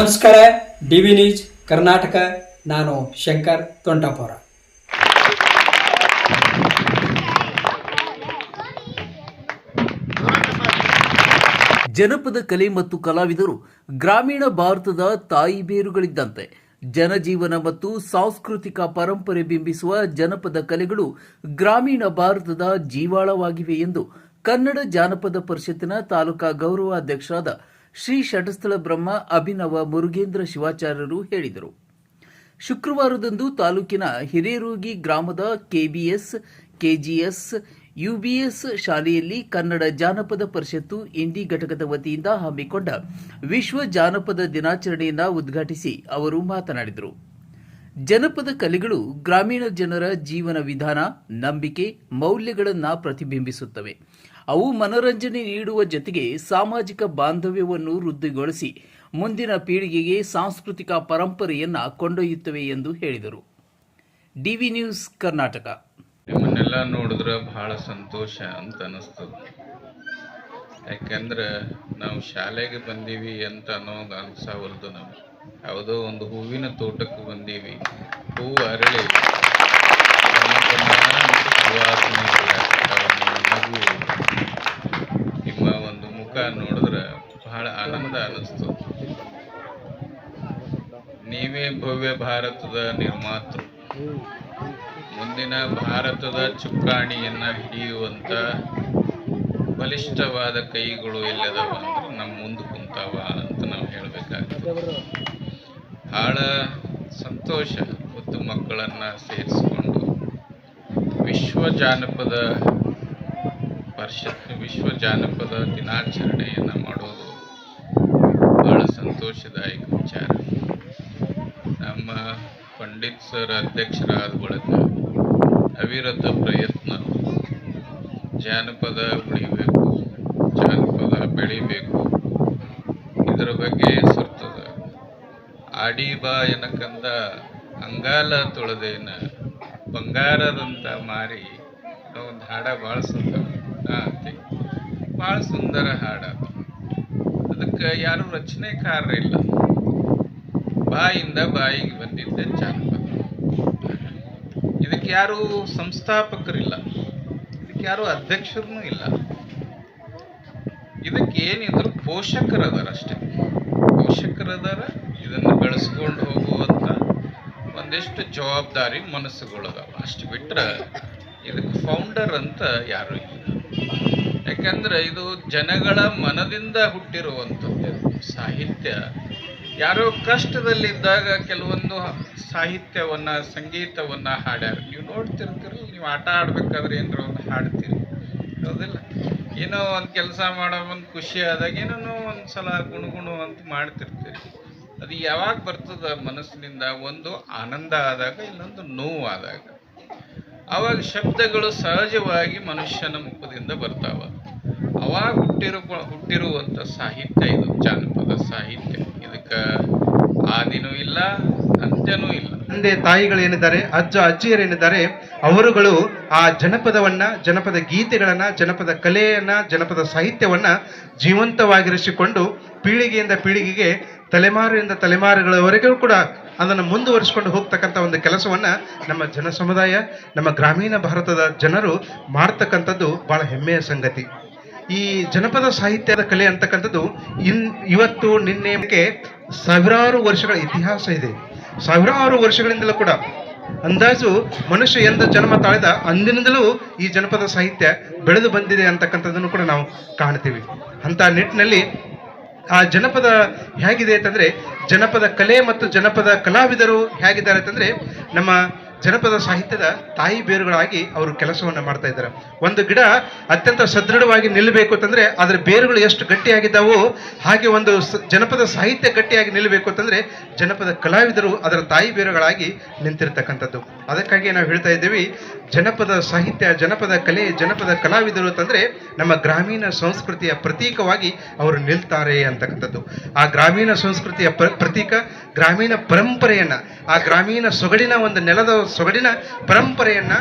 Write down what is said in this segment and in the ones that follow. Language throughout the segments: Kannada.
ನಮಸ್ಕಾರ, ಡಿ ವಿ ನ್ಯೂಸ್, ಕರ್ನಾಟಕ. ನಾನು ಶಂಕರ್ ತೊಂಟಾಪುರ. ಜನಪದ ಕಲೆ ಮತ್ತು ಕಲಾವಿದರು ಗ್ರಾಮೀಣ ಭಾರತದ ತಾಯಿ ಬೇರುಗಳಿದ್ದಂತೆ. ಜನಜೀವನ ಮತ್ತು ಸಾಂಸ್ಕೃತಿಕ ಪರಂಪರೆ ಬಿಂಬಿಸುವ ಜನಪದ ಕಲೆಗಳು ಗ್ರಾಮೀಣ ಭಾರತದ ಜೀವಾಳವಾಗಿವೆ ಎಂದು ಕನ್ನಡ ಜಾನಪದ ಪರಿಷತ್ತಿನ ತಾಲೂಕಾ ಗೌರವಾಧ್ಯಕ್ಷರಾದ ಶ್ರೀ ಷಟಸ್ಥಳ ಬ್ರಹ್ಮ ಅಭಿನವ ಮುರುಗೇಂದ್ರ ಶಿವಾಚಾರ್ಯರು ಹೇಳಿದರು. ಶುಕ್ರವಾರದಂದು ತಾಲೂಕಿನ ಹಿರೇರೋಗಿ ಗ್ರಾಮದ ಕೆಬಿಎಸ್, ಕೆಜಿಎಸ್, ಯುಬಿಎಸ್ ಶಾಲೆಯಲ್ಲಿ ಕನ್ನಡ ಜಾನಪದ ಪರಿಷತ್ತು ಇಂಡಿ ಘಟಕದ ವತಿಯಿಂದ ಹಮ್ಮಿಕೊಂಡ ವಿಶ್ವ ಜಾನಪದ ದಿನಾಚರಣೆಯನ್ನು ಉದ್ಘಾಟಿಸಿ ಅವರು ಮಾತನಾಡಿದರು. ಜನಪದ ಕಲೆಗಳು ಗ್ರಾಮೀಣ ಜನರ ಜೀವನ ವಿಧಾನ, ನಂಬಿಕೆ, ಮೌಲ್ಯಗಳನ್ನು ಪ್ರತಿಬಿಂಬಿಸುತ್ತವೆ. ಅವು ಮನರಂಜನೆ ನೀಡುವ ಜೊತೆಗೆ ಸಾಮಾಜಿಕ ಬಾಂಧವ್ಯವನ್ನು ವೃದ್ಧಿಗೊಳಿಸಿ ಮುಂದಿನ ಪೀಳಿಗೆಗೆ ಸಾಂಸ್ಕೃತಿಕ ಪರಂಪರೆಯನ್ನು ಕೊಂಡೊಯ್ಯುತ್ತವೆ ಎಂದು ಹೇಳಿದರು. DV news Karnataka. ನಿಮ್ಮನ್ನೆಲ್ಲ ನೋಡಿದ್ರೆ ಬಹಳ ಸಂತೋಷ ಅಂತ ಅನಿಸ್ತದೆ. ಯಾಕೆಂದ್ರೆ ನಾವು ಶಾಲೆಗೆ ಬಂದೀವಿ ಅಂತ ಅನ್ನೋದು ಅನ್ಸಾವಲ್ದು ನಾವು ಯಾವುದೋ ಒಂದು ಹೂವಿನ ತೋಟಕ್ಕೆ ಬಂದೀವಿ. ಹೂವು ಅರಳಿ ಸುವಾಸನೆ ನೋಡಿದ್ರೆ ಬಹಳ ಆನಂದ ಅನ್ನಿಸ್ತು. ನೀವೇ ಭವ್ಯ ಭಾರತದ ನಿರ್ಮಾತೃ. ಮುಂದಿನ ಭಾರತದ ಚುಕ್ಕಾಣಿಯನ್ನ ಹಿಡಿಯುವಂತ ಬಲಿಷ್ಠವಾದ ಕೈಗಳು ಎಲ್ಲದವ ಅಂದ್ರೆ ನಮ್ಮ ಮುಂದೆ ಕುಂತಾವ ಅಂತ ನಾವು ಹೇಳಬೇಕಾಗ್ತದೆ ಬಹಳ ಸಂತೋಷ ಮತ್ತು ಮಕ್ಕಳನ್ನ ಸೇರಿಸಿಕೊಂಡು ವಿಶ್ವ ಜಾನಪದ ಪರಿಷತ್ ವಿಶ್ವ ಜಾನಪದ ದಿನಾಚರಣೆಯನ್ನು ಮಾಡೋದು ಬಹಳ ಸಂತೋಷದಾಯಕ ವಿಚಾರ. ನಮ್ಮ ಪಂಡಿತ್ ಸರ್ ಅಧ್ಯಕ್ಷರಾದ ಬಳಿಕ ಅವಿರತ ಪ್ರಯತ್ನ ಜಾನಪದ ಉಳಿಬೇಕು, ಜಾನಪದ ಬೆಳಿಬೇಕು. ಇದರ ಬಗ್ಗೆ ಸುರ್ತದ. ಆಡಿ ಬಾ ಎನಕಂದ ಅಂಗಾಲ ತೊಳೆದೇನ ಬಂಗಾರದಂತ ಮಾರಿ ಒಂದು ಹಾಡ ಭಾಳ ಸುಂದರ ಅಂತೆ ಭಾಳ ಸುಂದರ ಹಾಡ. ಅದಕ್ಕೆ ಯಾರು ರಚನೆಕಾರರಿಲ್ಲ ಬಾಯಿಂದ ಬಾಯಿಗೆ ಬಂದಿದ್ದ ಜಾನಪದ. ಇದಕ್ಕೆ ಯಾರು ಸಂಸ್ಥಾಪಕರಿಲ್ಲ. ಇದಕ್ಕೆ ಯಾರು ಅಧ್ಯಕ್ಷರೂ ಇಲ್ಲ. ಇದಕ್ಕೆ ಏನಿದ್ರು ಪೋಷಕರದಾರ ಅಷ್ಟೇ. ಪೋಷಕರದಾರ ಇದನ್ನು ಬೆಳೆಸ್ಕೊಂಡು ಹೋಗುವಂತ ಒಂದಿಷ್ಟು ಜವಾಬ್ದಾರಿ ಮನಸ್ಸುಗಳದಾವ ಅಷ್ಟು ಬಿಟ್ರೆ ಇದಕ್ಕೆ ಫೌಂಡರ್ ಅಂತ ಯಾರು ಇಲ್ಲ. ಯಾಕಂದ್ರೆ ಇದು ಜನಗಳ ಮನದಿಂದ ಹುಟ್ಟಿರುವಂಥದ್ದು ಸಾಹಿತ್ಯ. ಯಾರೋ ಕಷ್ಟದಲ್ಲಿದ್ದಾಗ ಕೆಲವೊಂದು ಸಾಹಿತ್ಯವನ್ನ, ಸಂಗೀತವನ್ನ ಹಾಡ್ಯಾರ. ನೀವು ನೋಡ್ತಿರ್ತೀರಿ, ನೀವು ಆಟ ಆಡ್ಬೇಕಾದ್ರೆ ಏನಾರ ಒಂದು ಹಾಡ್ತೀರಿ. ಹೌದಿಲ್ಲ? ಏನೋ ಒಂದು ಕೆಲಸ ಮಾಡೋ ಒಂದು ಖುಷಿ ಆದಾಗ ಏನೋ ಒಂದು ಸಲ ಗುಣಗುಣು ಅಂತ ಮಾಡ್ತಿರ್ತೀರಿ. ಅದು ಯಾವಾಗ ಬರ್ತದ ಮನಸ್ಸಿನಿಂದ? ಒಂದು ಆನಂದ ಆದಾಗ, ಇನ್ನೊಂದು ನೋವು ಆದಾಗ ಅವಾಗ ಶಬ್ದಗಳು ಸಹಜವಾಗಿ ಮನುಷ್ಯನ ಮುಖದಿಂದ ಬರ್ತಾವ. ಅವಾಗ ಹುಟ್ಟಿರು ಹುಟ್ಟಿರುವಂತ ಸಾಹಿತ್ಯ ಇದು, ಜಾನಪದ ಸಾಹಿತ್ಯ. ಇದಕ್ಕೆ ಆದಿನೂ ಇಲ್ಲ, ಅಂತ್ಯನೂ ಇಲ್ಲ. ತಂದೆ ತಾಯಿಗಳೇನಿದ್ದಾರೆ ಅಜ್ಜ ಅಜ್ಜಿಯರೇನಿದ್ದಾರೆ ಅವರುಗಳು ಆ ಜನಪದವನ್ನ, ಜನಪದ ಗೀತೆಗಳನ್ನ, ಜನಪದ ಕಲೆಯನ್ನ, ಜನಪದ ಸಾಹಿತ್ಯವನ್ನ ಜೀವಂತವಾಗಿರಿಸಿಕೊಂಡು ಪೀಳಿಗೆಯಿಂದ ಪೀಳಿಗೆಗೆ ತಲೆಮಾರಿನಿಂದ ತಲೆಮಾರುಗಳವರೆಗೂ ಕೂಡ ಅದನ್ನು ಮುಂದುವರಿಸಿಕೊಂಡು ಹೋಗ್ತಕ್ಕಂಥ ಒಂದು ಕೆಲಸವನ್ನ ನಮ್ಮ ಜನ ಸಮುದಾಯ ನಮ್ಮ ಗ್ರಾಮೀಣ ಭಾರತದ ಜನರು ಮಾಡ್ತಕ್ಕಂಥದ್ದು ಬಹಳ ಹೆಮ್ಮೆಯ ಸಂಗತಿ. ಈ ಜನಪದ ಸಾಹಿತ್ಯದ ಕಲೆ ಅಂತಕ್ಕಂಥದ್ದು ಇನ್ ಇವತ್ತು ನಿನ್ನೆ ಸಾವಿರಾರು ವರ್ಷಗಳ ಇತಿಹಾಸ ಇದೆ. ಸಾವಿರಾರು ವರ್ಷಗಳಿಂದಲೂ ಕೂಡ ಅಂದಾಜು ಮನುಷ್ಯ ಎಂದ ಜನ್ಮ ತಾಳಿದ ಅಂದಿನಿಂದಲೂ ಈ ಜನಪದ ಸಾಹಿತ್ಯ ಬೆಳೆದು ಬಂದಿದೆ ಅಂತಕ್ಕಂಥದ್ದನ್ನು ಕೂಡ ನಾವು ಕಾಣ್ತೀವಿ. ಅಂತ ನಿಟ್ಟಿನಲ್ಲಿ ಆ ಜನಪದ ಹೇಗಿದೆ ಅಂತಂದ್ರೆ ಜನಪದ ಕಲೆ ಮತ್ತು ಜನಪದ ಕಲಾವಿದರು ಹೇಗಿದ್ದಾರೆ ಅಂತಂದ್ರೆ ನಮ್ಮ ಜನಪದ ಸಾಹಿತ್ಯದ ತಾಯಿ ಬೇರುಗಳಾಗಿ ಅವರು ಕೆಲಸವನ್ನು ಮಾಡ್ತಾ ಇದ್ದಾರೆ. ಒಂದು ಗಿಡ ಅತ್ಯಂತ ಸದೃಢವಾಗಿ ನಿಲ್ಲಬೇಕು ಅಂತಂದ್ರೆ ಅದರ ಬೇರುಗಳು ಎಷ್ಟು ಗಟ್ಟಿಯಾಗಿದ್ದಾವೋ ಹಾಗೆ ಒಂದು ಜನಪದ ಸಾಹಿತ್ಯ ಗಟ್ಟಿಯಾಗಿ ನಿಲ್ಲಬೇಕು ಅಂತಂದ್ರೆ ಜನಪದ ಕಲಾವಿದರು ಅದರ ತಾಯಿ ಬೇರುಗಳಾಗಿ ನಿಂತಿರ್ತಕ್ಕಂಥದ್ದು. ಅದಕ್ಕಾಗಿ ನಾವು ಹೇಳ್ತಾ ಇದ್ದೀವಿ, ಜನಪದ ಸಾಹಿತ್ಯ, ಜನಪದ ಕಲೆ, ಜನಪದ ಕಲಾವಿದರು ಅಂತಂದ್ರೆ ನಮ್ಮ ಗ್ರಾಮೀಣ ಸಂಸ್ಕೃತಿಯ ಪ್ರತೀಕವಾಗಿ ಅವರು ನಿಲ್ತಾರೆ ಅಂತಕ್ಕಂಥದ್ದು. ಆ ಗ್ರಾಮೀಣ ಸಂಸ್ಕೃತಿಯ ಪ್ರ, ಪ್ರತೀಕ, ಗ್ರಾಮೀಣ ಪರಂಪರೆಯನ್ನ, ಆ ಗ್ರಾಮೀಣ ಸೊಗಡಿನ ಒಂದು ನೆಲದ ಸೊಗಡಿನ ಪರಂಪರೆಯನ್ನ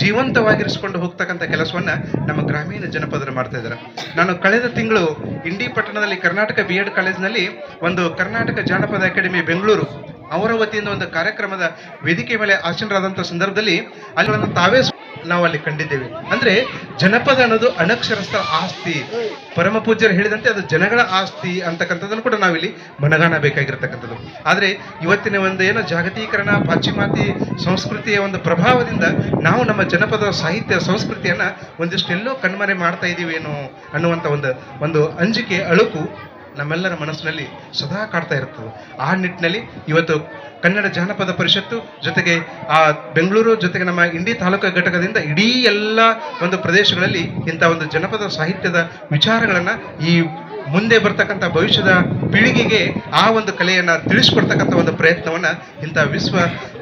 ಜೀವಂತವಾಗಿರಿಸಿಕೊಂಡು ಹೋಗ್ತಕ್ಕಂಥ ಕೆಲಸವನ್ನ ನಮ್ಮ ಗ್ರಾಮೀಣ ಜನಪದರು ಮಾಡ್ತಾ ಇದ್ದಾರೆ. ನಾನು ಕಳೆದ ತಿಂಗಳು ಇಂಡಿ ಪಟ್ಟಣದಲ್ಲಿ ಕರ್ನಾಟಕ ಬಿ ಎಡ್ ಕಾಲೇಜಿನಲ್ಲಿ ಒಂದು ಕರ್ನಾಟಕ ಜಾನಪದ ಅಕಾಡೆಮಿ, ಬೆಂಗಳೂರು ಅವರ ವತಿಯಿಂದ ಒಂದು ಕಾರ್ಯಕ್ರಮದ ವೇದಿಕೆ ಮೇಲೆ ಆಸೀನರಾದಂಥ ಸಂದರ್ಭದಲ್ಲಿ ಅಲ್ಲಿ ತಾವೇ ಅಲ್ಲಿ ಕಂಡಿದ್ದೇವೆ. ಅಂದ್ರೆ ಜನಪದ ಅನ್ನೋದು ಅನಕ್ಷರಸ್ಥ ಆಸ್ತಿ. ಪರಮ ಪೂಜ್ಯರು ಹೇಳಿದಂತೆ ಅದು ಜನಗಳ ಆಸ್ತಿ ಅಂತಕ್ಕಂಥದ್ದನ್ನು ಕೂಡ ನಾವಿಲ್ಲಿ ಮನಗಾಣಬೇಕಾಗಿರ್ತಕ್ಕಂಥದ್ದು. ಆದರೆ ಇವತ್ತಿನ ಒಂದು ಏನು ಜಾಗತೀಕರಣ ಪಾಶ್ಚಿಮಾತಿ ಸಂಸ್ಕೃತಿಯ ಒಂದು ಪ್ರಭಾವದಿಂದ ನಾವು ನಮ್ಮ ಜನಪದ ಸಾಹಿತ್ಯ ಸಂಸ್ಕೃತಿಯನ್ನ ಒಂದಿಷ್ಟೆಲ್ಲೋ ಕಣ್ಮರೆ ಮಾಡ್ತಾ ಇದ್ದೀವೇನೋ ಅನ್ನುವಂಥ ಒಂದು ಒಂದು ಅಂಜಿಕೆ, ಅಳುಕು ನಮ್ಮೆಲ್ಲರ ಮನಸ್ಸಿನಲ್ಲಿ ಸದಾ ಕಾಡ್ತಾ ಇರ್ತದೆ ಆ ನಿಟ್ಟಿನಲ್ಲಿ ಇವತ್ತು ಕನ್ನಡ ಜಾನಪದ ಪರಿಷತ್ತು ಜೊತೆಗೆ ಆ ಬೆಂಗಳೂರು ಜೊತೆಗೆ ನಮ್ಮ ಇಂಡಿ ತಾಲೂಕು ಘಟಕದಿಂದ ಇಡೀ ಎಲ್ಲ ಒಂದು ಪ್ರದೇಶಗಳಲ್ಲಿ ಇಂಥ ಒಂದು ಜನಪದ ಸಾಹಿತ್ಯದ ವಿಚಾರಗಳನ್ನು ಈ ಮುಂದೆ ಬರ್ತಕ್ಕಂಥ ಭವಿಷ್ಯದ ಪೀಳಿಗೆಗೆ ಆ ಒಂದು ಕಲೆಯನ್ನು ತಿಳಿಸ್ಕೊಡ್ತಕ್ಕಂಥ ಒಂದು ಪ್ರಯತ್ನವನ್ನು ಇಂಥ ವಿಶ್ವ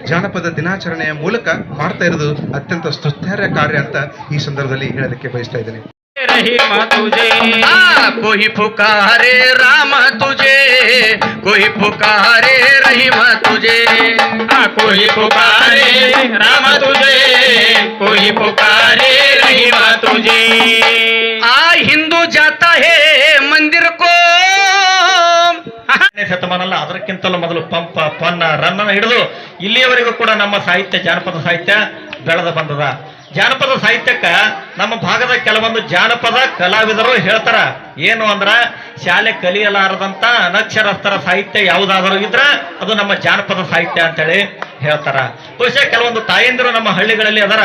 ಜಾನಪದ ದಿನಾಚರಣೆಯ ಮೂಲಕ ಮಾಡ್ತಾ ಇರೋದು ಅತ್ಯಂತ ಸ್ತುತ್ಯಾರ್ಯ ಕಾರ್ಯ ಅಂತ ಈ ಸಂದರ್ಭದಲ್ಲಿ ಹೇಳೋದಕ್ಕೆ ಬಯಸ್ತಾ ಇದ್ದೇನೆ. रहीम तुझे आ, कोई पुकारे राम तुझे कोई पुकारे रहीम तुझे आ, कोई पुकारे राम तुझे कोई पुकारे रहीम तुझे आ हिंदू जाता है मंदिर को ಹತ್ತನೇ ಶತಮಾನಲ್ಲ ಅದಕ್ಕಿಂತಲೂ ಮೊದಲು ಪಂಪ ಪೊನ್ನ ರನ್ನನ ಹಿಡಿದು ಇಲ್ಲಿಯವರೆಗೂ ಕೂಡ ನಮ್ಮ ಸಾಹಿತ್ಯ ಜಾನಪದ ಸಾಹಿತ್ಯ ಬೆಳೆದ ಬಂದದ ಜಾನಪದ ಸಾಹಿತ್ಯಕ್ಕ ನಮ್ಮ ಭಾಗದ ಕೆಲವೊಂದು ಜಾನಪದ ಕಲಾವಿದರು ಹೇಳ್ತಾರ. ಏನು ಅಂದ್ರ, ಶಾಲೆ ಕಲಿಯಲಾರದಂತ ಅನಕ್ಷರಸ್ಥರ ಸಾಹಿತ್ಯ ಯಾವುದಾದರೂ ಇದ್ರ ಅದು ನಮ್ಮ ಜಾನಪದ ಸಾಹಿತ್ಯ ಅಂತೇಳಿ ಹೇಳ್ತಾರ. ಬಹುಶಃ ಕೆಲವೊಂದು ತಾಯಂದಿರು ನಮ್ಮ ಹಳ್ಳಿಗಳಲ್ಲಿ ಅದರ.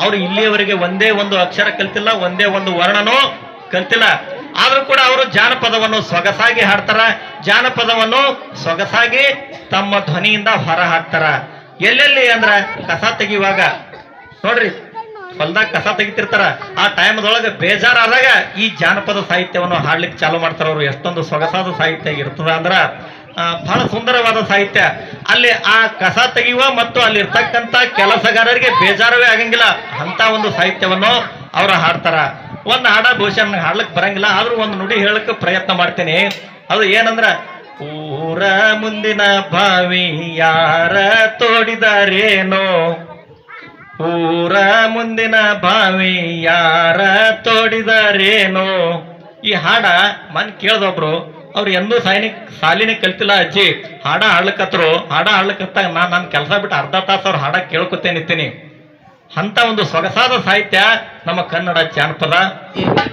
ಅವ್ರು ಇಲ್ಲಿಯವರೆಗೆ ಒಂದೇ ಒಂದು ಅಕ್ಷರ ಕಲ್ತಿಲ್ಲ, ಒಂದೇ ಒಂದು ವರ್ಣನೂ ಕಲ್ತಿಲ್ಲ. ಆದ್ರೂ ಕೂಡ ಅವರು ಜಾನಪದವನ್ನು ಸೊಗಸಾಗಿ ಹಾಡ್ತಾರ. ಜಾನಪದವನ್ನು ಸೊಗಸಾಗಿ ತಮ್ಮ ಧ್ವನಿಯಿಂದ ಹೊರ ಹಾಕ್ತಾರ. ಎಲ್ಲೆಲ್ಲಿ ಅಂದ್ರ, ಕಸ ತೆಗೆಯುವಾಗ. ನೋಡ್ರಿ ಹೊಲ್ದಾಗ ಕಸ ತೆಗಿತಿರ್ತಾರ, ಆ ಟೈಮ್ದೊಳಗೆ ಬೇಜಾರಾದಾಗ ಈ ಜಾನಪದ ಸಾಹಿತ್ಯವನ್ನು ಹಾಡ್ಲಿಕ್ಕೆ ಚಾಲು ಮಾಡ್ತಾರ ಅವರು. ಎಷ್ಟೊಂದು ಸೊಗಸಾದ ಸಾಹಿತ್ಯ ಇರ್ತದ ಅಂದ್ರೆ ಬಹಳ ಸುಂದರವಾದ ಸಾಹಿತ್ಯ. ಅಲ್ಲಿ ಆ ಕಸ ತೆಗೆಯುವ ಮತ್ತು ಅಲ್ಲಿ ಇರ್ತಕ್ಕಂತ ಕೆಲಸಗಾರರಿಗೆ ಬೇಜಾರವೇ ಆಗಂಗಿಲ್ಲ. ಅಂತ ಒಂದು ಸಾಹಿತ್ಯವನ್ನು ಅವರು ಹಾಡ್ತಾರ. ಒಂದು ಹಾಡ ಬಹುಶಃ ನನಗೆ ಹಾಡ್ಲಿಕ್ಕೆ ಬರಂಗಿಲ್ಲ, ಆದ್ರೂ ಒಂದು ನುಡಿ ಹೇಳಕ್ಕೆ ಪ್ರಯತ್ನ ಮಾಡ್ತೀನಿ. ಅದು ಏನಂದ್ರ, ಊರ ಮುಂದಿನ ಬಾವಿ ಯಾರ ತೋಡಿದಾರೇನೋ ಊರ ಮುಂದಿನ ಬಾವಿ ಯಾರ ತೋಡಿದಾರೇನೋ? ಈ ಹಾಡ ಮನ್ ಕೇಳ್ದೊಬ್ರು, ಅವ್ರು ಎಂದೂ ಸೈನಿಕ್ ಸಾಲಿನ ಕಲ್ತಿಲ್ಲ ಅಜ್ಜಿ. ಹಾಡ ಹಾಡ್ಲಿಕತ್ರು ಹಾಡ ಹಾಡ್ಲಿಕತ್ತಾಗ ನಾನು ನನ್ನ ಕೆಲಸ ಬಿಟ್ಟು ಅರ್ಧ ತಾಸು ಅವ್ರು ಹಾಡ ಕೇಳ್ಕೊತೇನಿತ್ತೀನಿ ಅಂತ ಒಂದು ಸೊಗಸಾದ ಸಾಹಿತ್ಯ ನಮ್ಮ ಕನ್ನಡ ಜಾನಪದ.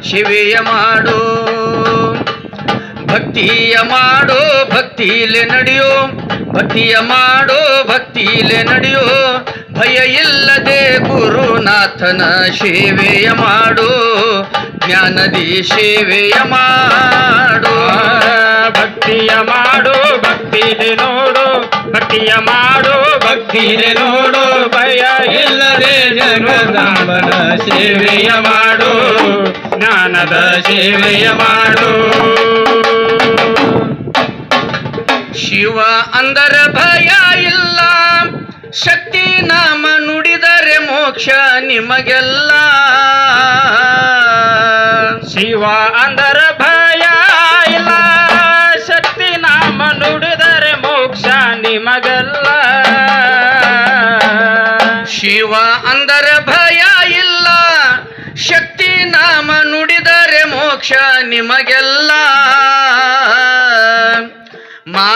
ಶಿವಿಯ ಮಾಡು ಭಕ್ತಿಯ ಮಾಡೋ, ಭಕ್ತಿಲೆ ನಡೆಯೋ, ಭಕ್ತಿಯ ಮಾಡೋ, ಭಕ್ತಿಲೆ ನಡೆಯೋ, ಭಯ ಇಲ್ಲದೆ ಗುರುನಾಥನ ಸೇವೆಯ ಮಾಡು, ಜ್ಞಾನದಿ ಸೇವೆಯ ಮಾಡೋ. ಭಕ್ತಿಯ ಮಾಡೋ, ಭಕ್ತಿಲೆ ನೋಡು, ಭಕ್ತಿಯ ಮಾಡೋ, ಭಕ್ತಿಲೆ ನೋಡು, ಭಯ ಇಲ್ಲದೆ ಜಗದಾಂಬನ ಸೇವೆಯ ಮಾಡು, ಜ್ಞಾನದ ಸೇವೆಯ ಮಾಡು. ಶಿವ ಅಂದರ ಭಯ ಇಲ್ಲ. ಶಕ್ತಿ ನಾಮ ನುಡಿದರೆ ಮೋಕ್ಷ ನಿಮಗೆಲ್ಲ. ಶಿವ ಅಂದರ ಭಯ ಇಲ್ಲ. ಶಕ್ತಿ ನಾಮ ನುಡಿದರೆ ಮೋಕ್ಷ ನಿಮಗೆಲ್ಲ. ಶಿವ ಅಂದರ ಭಯ ಇಲ್ಲ. ಶಕ್ತಿ ನಾಮ ನುಡಿದರೆ ಮೋಕ್ಷ ನಿಮಗೆಲ್ಲ.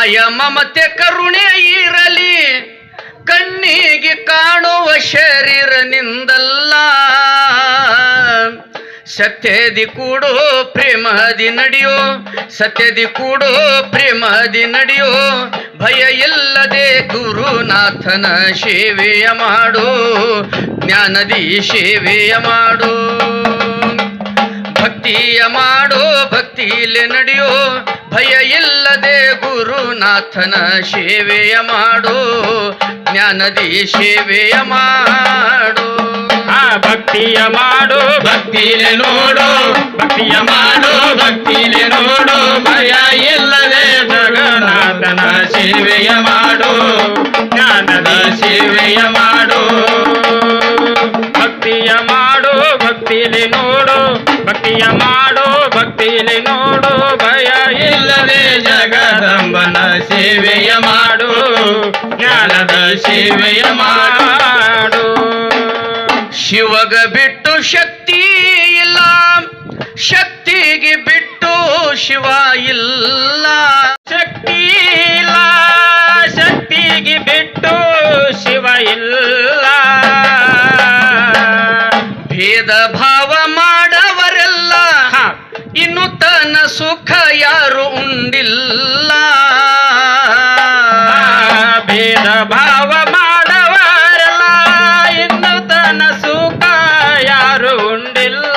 ಮಾಯ ಮಮತೆ ಕರುಣೆ ಇರಲಿ. ಕಣ್ಣಿಗೆ ಕಾಣುವ ಶರೀರನಿಂದಲ್ಲ ಸತ್ಯದಿ ಕೂಡೋ ಪ್ರೇಮದಿ ನಡೆಯೋ, ಸತ್ಯದಿ ಕೂಡೋ ಪ್ರೇಮದಿ ನಡೆಯೋ. ಭಯ ಇಲ್ಲದೆ ಗುರುನಾಥನ ಸೇವೆಯ ಮಾಡು, ಜ್ಞಾನದಿ ಸೇವೆಯ ಮಾಡು. ಭಕ್ತಿಯ ಮಾಡೋ, ಭಕ್ತಿಯಲ್ಲಿ ನಡೆಯೋ, ಭಯ ಇಲ್ಲದೆ ಗುರುನಾಥನ ಸೇವೆಯ ಮಾಡೋ, ಜ್ಞಾನದಿ ಸೇವೆಯ ಮಾಡು. ಆ ಭಕ್ತಿಯ ಮಾಡು, ಭಕ್ತಿಲೆ ನೋಡೋ, ಭಕ್ತಿಯ ಮಾಡು, ಭಕ್ತಿಲೆ ನೋಡೋ, ಭಯ ಇಲ್ಲದೆ ಜಗನ್ನಾಥನ ಸೇವೆಯ ಮಾಡು, ಜ್ಞಾನದ ಸೇವೆಯ ಮಾಡು. ಭಕ್ತಿಯ ಮಾಡು, ಭಕ್ತಿಲೆ ನೋಡು ಭಕ್ತಿಯ ಮಾಡೋ, ಭಕ್ತಿಯಲ್ಲಿ ನೋಡು, ಭಯ ಇಲ್ಲದೆ ಜಗದಂಬನ ಸೇವೆಯ ಮಾಡು, ಜ್ಞಾನದ ಸೇವೆಯ ಮಾಡು. ಶಿವಗ ಬಿಟ್ಟು ಶಕ್ತಿ ಇಲ್ಲ, ಶಕ್ತಿಗೆ ಬಿಟ್ಟು ಶಿವ ಇಲ್ಲ. ಶಕ್ತಿ ಭೇದ ಭಾವ ಮಾಡವರೆಲ್ಲ ಇನ್ನು ತನ ಸುಖ ಯಾರು ಉಂಡಿಲ್ಲ. ಭೇದ ಭಾವ ಮಾಡವರೆಲ್ಲ ಇನ್ನು ತನ ಸುಖ ಯಾರು ಉಂಡಿಲ್ಲ.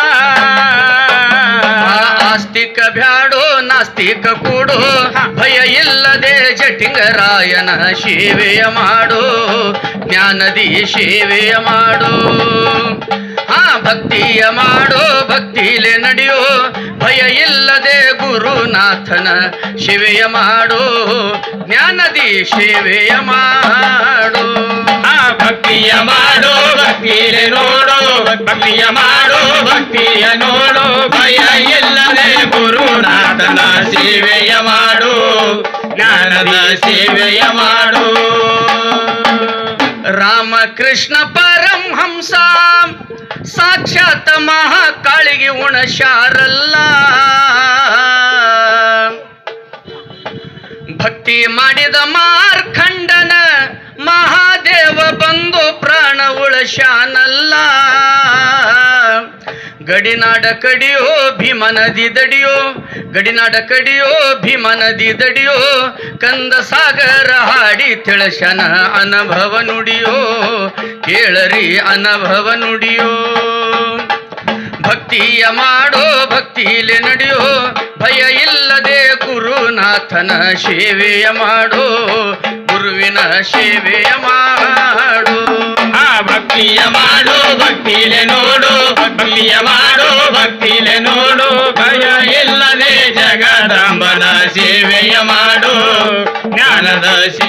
ಆಸ್ತಿಕ ಬ್ಯಾಡೋ ನಾಸ್ತಿಕ ಕೂಡು ಭಯ ಇಲ್ಲದೆ ಜಟಿಂಗರಾಯನ ಸೇವೆಯ ಮಾಡು ಜ್ಞಾನದಿ ಸೇವೆಯ ಮಾಡು. ಭಕ್ತಿಯ ಮಾಡೋ, ಭಕ್ತಿಲೆ ನಡೆಯೋ ಭಯ ಇಲ್ಲದೆ ಗುರುನಾಥನ ಶಿವೆಯ ಮಾಡು, ಜ್ಞಾನದಿ ಶಿವೆಯ ಮಾಡು. ಆ ಭಕ್ತಿಯ ಮಾಡೋ, ಭಕ್ತಿಲೆ ನೋಡೋ, ಭಕ್ತಿಯ ಮಾಡೋ, ಭಕ್ತಿಯ ನೋಡು ಭಯ ಇಲ್ಲದೆ ಗುರುನಾಥನ ಶಿವೆಯ ಮಾಡು, ಜ್ಞಾನದ ಸೇವೆಯ ಮಾಡು. ರಾಮಕೃಷ್ಣ ಪರಮಹಂಸ ಸಾಕ್ಷಾತ್ ಮಹಾಕಾಳಿಗೆ ಉಣಶಾರಲ್ಲ. ಭಕ್ತಿ ಮಾಡಿದ ಮಾರ್ಖಂಡನ ಮಹಾದೇವ ಬಂದು ಪ್ರಾಣ ಉಳಶಾನಲ್ಲ. ಗಡಿನಾಡ ಕಡಿಯೋ ಭೀಮ ನದಿ ದಡಿಯೋ, ಗಡಿನಾಡ ಕಡಿಯೋ ಭೀಮ ನದಿ ದಡಿಯೋ, ಕಂದ ಸಾಗರ ಹಾಡಿ ತಿಳಶನ ಅನುಭವ ನುಡಿಯೋ, ಕೇಳರಿ ಅನುಭವ ನುಡಿಯೋ. ಭಕ್ತಿಯ ಮಾಡೋ, ಭಕ್ತಿಲೆ ನಡೆಯೋ, ಭಯ ಇಲ್ಲದೆ ಗುರುನಾಥನ ಸೇವೆಯ ಮಾಡೋ, ಗುರುವಿನ ಸೇವೆಯ ಮಾಡು. ಭಕ್ತಿಯ ಮಾಡು ಭಕ್ತಿಲೆ ನೋಡು ಭಕ್ತಿಯ ಮಾಡು ಭಕ್ತಿಲೆ ನೋಡು. ಭಯ ಇಲ್ಲದೆ ಜಗದಂಬನ ಸೇವೆಯ ಮಾಡು ಜ್ಞಾನದ